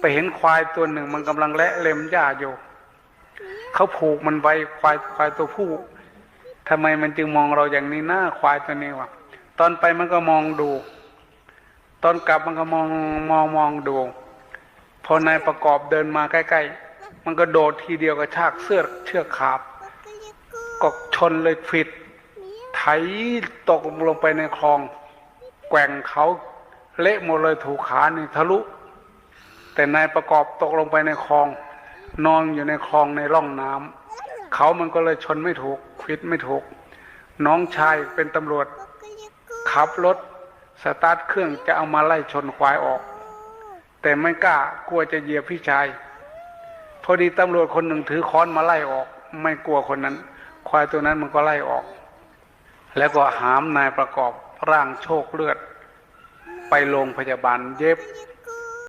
ไปเห็นควายตัวหนึ่งมันกำลังและเล็มหญ้าอยู่เขาผูกมันไว้ควายควายตัวผู้ทำไมมันจึงมองเราอย่างนี้หน้าควายตัวนี้วะตอนไปมันก็มองดู ตอนกลับมันก็มองมองมองดู พอนายประกอบเดินมาใกล้ ๆ มันก็โดดทีเดียวกระชากเสื้อเชือกขาบก็ชนเลยฟิดไถตกลงไปในคลอง แกว่งเขาเละหมดเลยถูกขานี่ทะลุ แต่นายประกอบตกลงไปในคลอง นอนอยู่ในคลองในร่องน้ำเขามันก็เลยชนไม่ถูกฟิตไม่ถูก น้องชายเป็นตำรวจ ขับรถสตาร์ทเครื่องจะเอามาไล่ชนควายออก แต่ไม่กล้ากลัวจะเหยียบพี่ชาย พอดีตำรวจคนหนึ่งถือค้อนมาไล่ออก ไม่กลัวคนนั้น ควายตัวนั้นมันก็ไล่ออก แล้วก็หามนายประกอบร่างโชคเลือด ไปโรงพยาบาลเย็บ